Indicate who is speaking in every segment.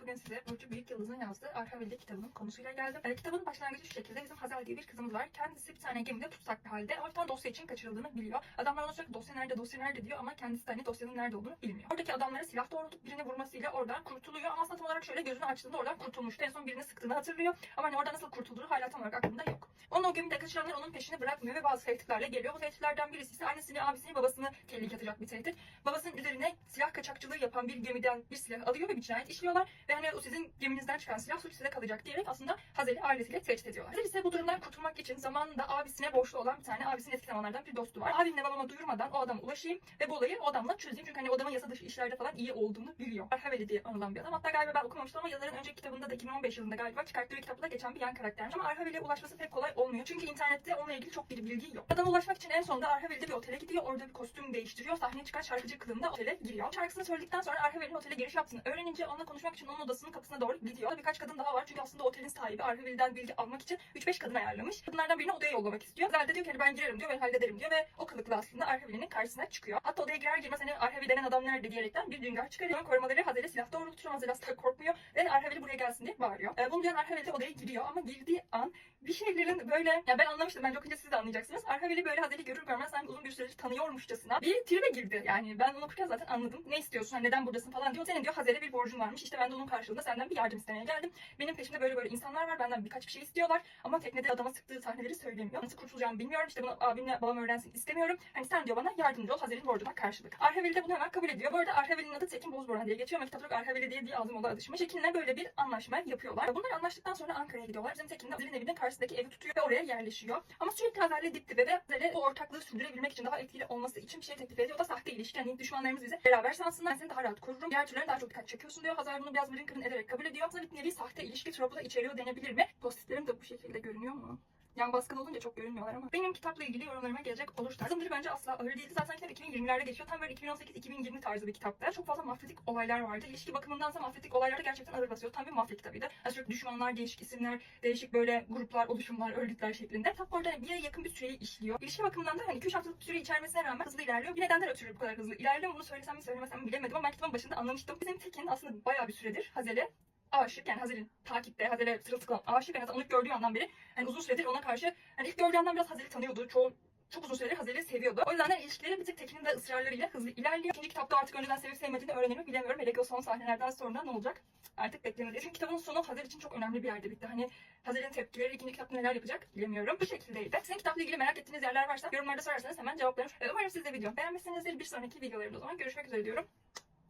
Speaker 1: Bugün size Burcu Büyük Yıldız'ın yazdığı Arka Veli kitabının konusuyla geldim. E, kitabın başlangıcı şu şekilde. Bizim Hazel diye bir kızımız var. Kendisi bir tane gemide tutsak bir halde. Ortadan dosya için kaçırıldığını biliyor. Adamlar ona sürekli dosya nerede, dosya nerede diyor ama kendisi de hani dosyanın nerede olduğunu bilmiyor. Oradaki adamlara silah doğrultup birini vurmasıyla oradan kurtuluyor. Ama aslında tam olarak şöyle gözünü açtığında oradan kurtulmuştu. En son birini sıktığını hatırlıyor. Ama hani oradan nasıl kurtulduğu hala tam olarak aklında yok. Onu o gemide kaçıranlar onun peşini bırakmıyor ve bazı tehditlerle geliyor. Bu tehditlerden birisi ise annesini, abisini, babasını tehlikeye atacak bir tehdit. Babasının üzerine silah kaçakçılığı yapan bir gemiden bir silah alıyor ve bir cinayet işliyorlar. Ve hani o sizin geminizden çıkan silah suç size kalacak diyerek aslında Hazel'i ailesiyle tehdit ediyorlar. Hazel ise bu durumdan kurtulmak için zamanında abisine borçlu olan bir tane abisinin eski zamanlardan bir dostu var. Abimle babama duyurmadan o adama ulaşayım ve bu olayı o adamla çözeyim. Çünkü hani o adamın yasa dışı işlerde falan iyi olduğunu biliyor. Arhaveli diye anılan bir adam. Hatta galiba ben okumamıştım ama yazarın önceki kitabında da 2015 yılında galiba çıkarttığı kitapta geçen bir yan karaktermiş. Ama Arhaveli'ye ulaşması pek kolay olmuyor. Çünkü internette onunla ilgili çok bir bilgi yok. Adama ulaşmak için en sonunda Arhaveli'de bir otele gidiyor. Orada bir kostüm değiştiriyor. Sahneye çıkan şarkıcı kılığında otele giriyor. Şarkısını söyledikten sonra Arhaveli'nin otele giriş yaptığını öğrenince onunla konuşmak için onun odasının kapısına doğru gidiyor. Birkaç kadın daha var çünkü aslında otelin sahibi Arhaveli'den bilgi almak için 3-5 kadın ayarlamış. Kadınlardan birini odaya yollamak istiyor. Zelde diyor ki hani ben girerim diyor ben hallederim diyor ve o kılıkla aslında Arhaveli'nin karşısına çıkıyor. Hatta odaya girer girmez hani Arhaveli denen adam nerede diyerekten bir düngar çıkarıyor. Korumaları Hazel'e silah doğrultuyor. Hazel asla korkmuyor ve Arhaveli buraya gelsin diye bağırıyor. Ee, bunu duyan Arhaveli de odaya giriyor ama girdiği an bir şeylerin böyle ya ben anlamıştım bence okuyunca siz de anlayacaksınız. Arhaveli böyle Hazel'i görür görmez sanki uzun bir süredir tanıyormuşçasına bir tribe girdi. Yani ben onu okurken zaten anladım. Ne istiyorsun? Hani neden buradasın falan diyor. Senin diyor Hazel'e bir borcun varmış. İşte ben de onun karşılığında senden bir yardım istemeye geldim. Benim peşimde böyle böyle insanlar var. Benden birkaç bir şey istiyorlar. Ama teknede adama sıktığı sahneleri söylemiyor. Nasıl kurtulacağımı bilmiyorum. İşte bunu abimle babam öğrensin istemiyorum. Hani sen diyor bana yardımcı ol Hazel'in borcuna karşılık. Arhaveli de bunu hemen kabul ediyor. Bu arada Arhaveli'nin adı Tekin Bozboran diye geçiyor ama kitapta diye diye ağzım ola alışmış. Tekin'le böyle bir anlaşma yapıyorlar. Bunlar anlaştıktan sonra Ankara'ya gidiyorlar. Bizim Tekin Hazel'in evinin karşısındaki evi tutuyor ve oraya yerleşiyor. Ama sürekli Hazel'le dip dibe ve Hazel'e o ortaklığı sürdürebilmek için daha etkili olması için bir şey teklif ediyor. O da sahte ilişki. Hani düşmanlarımız bize beraber sansınlar. Seni daha rahat korurum. Diğer türlere daha çok dikkat çekiyorsun diyor. Hazel bunu biraz mırın kırın ederek kabul ediyor. Aslında bir nevi sahte ilişki tropu da içeriyor denebilir mi? Postitlerim de bu şekilde görünüyor mu? Yan baskılı olunca çok görünmüyorlar ama. Benim kitapla ilgili yorumlarıma gelecek olursa. Zımdır bence asla ağır değildi. Zaten kitap 2020'lerde geçiyor. Tam böyle 2018-2020 tarzı bir kitaptı. Çok fazla mafyatik olaylar vardı. İlişki bakımındansa mafyatik olaylarda gerçekten ağır basıyor. Tam bir mafya kitabıydı. Yani düşmanlar, değişik isimler, değişik böyle gruplar, oluşumlar, örgütler şeklinde. Kitap orada bir yere yakın bir süreyi işliyor. İlişki bakımından da hani 2-3 haftalık bir süre içermesine rağmen hızlı ilerliyor. Bir nedenden ötürü bu kadar hızlı ilerliyor. Bunu söylesem mi söylemesem mi bilemedim ama ben kitabın başında anlamıştım. Bizim Tekin aslında bayağı bir süredir Hazel'e aşık yani Hazel'in takipte Hazel'e sırılsıklam aşık yani onu gördüğü andan beri yani uzun süredir ona karşı hani ilk gördüğü andan biraz Hazel'i tanıyordu. Çoğu çok uzun süredir Hazel'i seviyordu. O yüzden de ilişkileri bir tık Tekin'in de ısrarlarıyla hızlı ilerliyor. İkinci kitapta artık önceden sevip sevmediğini öğrenir mi bilemiyorum. Hele ki o son sahnelerden sonra ne olacak? Artık beklemedi. Çünkü kitabın sonu Hazel için çok önemli bir yerde bitti. Hani Hazel'in tepkileri ikinci kitapta neler yapacak bilemiyorum. Bu şekildeydi. Sizin kitapla ilgili merak ettiğiniz yerler varsa yorumlarda sorarsanız hemen cevaplarım. Umarım siz de video beğenmişsinizdir. Bir sonraki videolarımda o zaman görüşmek üzere diyorum.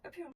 Speaker 1: Öpüyorum.